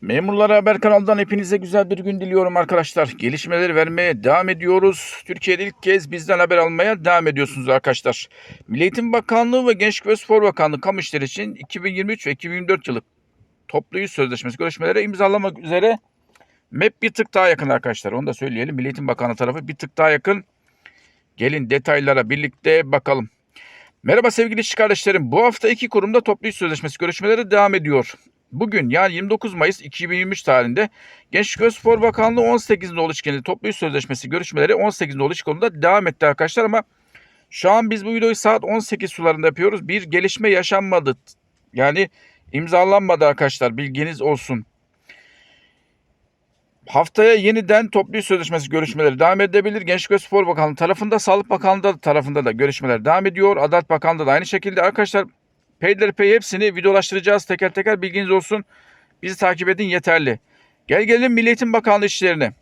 Memurlara Haber kanalından hepinize güzel bir gün diliyorum arkadaşlar. Gelişmeleri vermeye devam ediyoruz. Türkiye'de ilk kez bizden haber almaya devam ediyorsunuz arkadaşlar. Milli Eğitim Bakanlığı ve Gençlik ve Spor Bakanlığı kamu işleri için 2023 ve 2024 yılı toplu yüz sözleşmesi görüşmeleri imzalamak üzere MEP bir tık daha yakın arkadaşlar. Onu da söyleyelim. Milli Eğitim Bakanlığı tarafı bir tık daha yakın. Gelin detaylara birlikte bakalım. Merhaba sevgili işçi kardeşlerim. Bu hafta iki kurumda toplu iş sözleşmesi görüşmeleri devam ediyor. Bugün yani 29 Mayıs 2023 tarihinde Gençlik ve Spor Bakanlığı 18 nolu ilişkili toplu iş sözleşmesi görüşmeleri 18 nolu konuda devam etti arkadaşlar ama şu an biz bu videoyu saat 18 sularında yapıyoruz. Bir gelişme yaşanmadı. Yani imzalanmadı arkadaşlar bilginiz olsun. Haftaya yeniden toplu sözleşmesi görüşmeleri devam edebilir. Gençlik ve Spor Bakanlığı tarafında, Sağlık Bakanlığı da- tarafında da görüşmeler devam ediyor. Adalet Bakanlığı da aynı şekilde. Arkadaşlar peyderpey hepsini videolaştıracağız teker teker bilginiz olsun. Bizi takip edin yeterli. Gel gelelim Milli Eğitim Bakanlığı işlerine.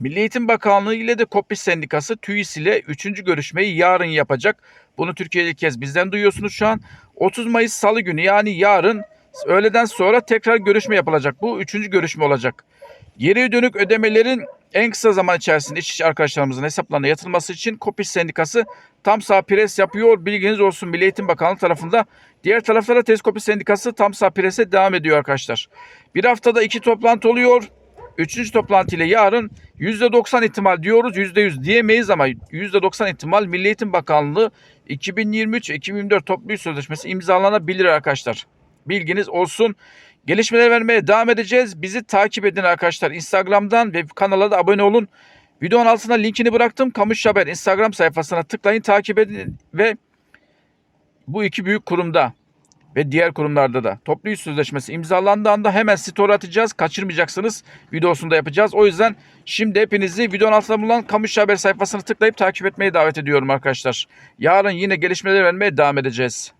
Milli Eğitim Bakanlığı ile de Kopis Sendikası TÜİS ile 3. görüşmeyi yarın yapacak. Bunu Türkiye'de ilk kez bizden duyuyorsunuz şu an. 30 Mayıs Salı günü yani yarın öğleden sonra tekrar görüşme yapılacak. Bu 3. görüşme olacak. Geriye dönük ödemelerin en kısa zaman içerisinde işçi arkadaşlarımızın hesaplarına yatırılması için Kopis Sendikası tam sağ pres yapıyor. Bilginiz olsun Milli Eğitim Bakanlığı tarafında. Diğer tarafta da Tezkopis Sendikası tam sağ prese devam ediyor arkadaşlar. Bir haftada iki toplantı oluyor. Üçüncü toplantı ile yarın %90 ihtimal diyoruz. %100 diyemeyiz ama %90 ihtimal Milli Eğitim Bakanlığı 2023-2024 toplu iş sözleşmesi imzalanabilir arkadaşlar. Bilginiz olsun. Gelişmeler vermeye devam edeceğiz. Bizi takip edin arkadaşlar. Instagram'dan ve kanala da abone olun. Videonun altına linkini bıraktım. Kamuş Haber Instagram sayfasına tıklayın, takip edin ve bu iki büyük kurumda ve diğer kurumlarda da toplu iş sözleşmesi imzalandığı anda hemen story atacağız. Kaçırmayacaksınız. Videosunu da yapacağız. O yüzden şimdi hepinizi videonun altında bulunan Kamuş Haber sayfasını tıklayıp takip etmeye davet ediyorum arkadaşlar. Yarın yine gelişmeler vermeye devam edeceğiz.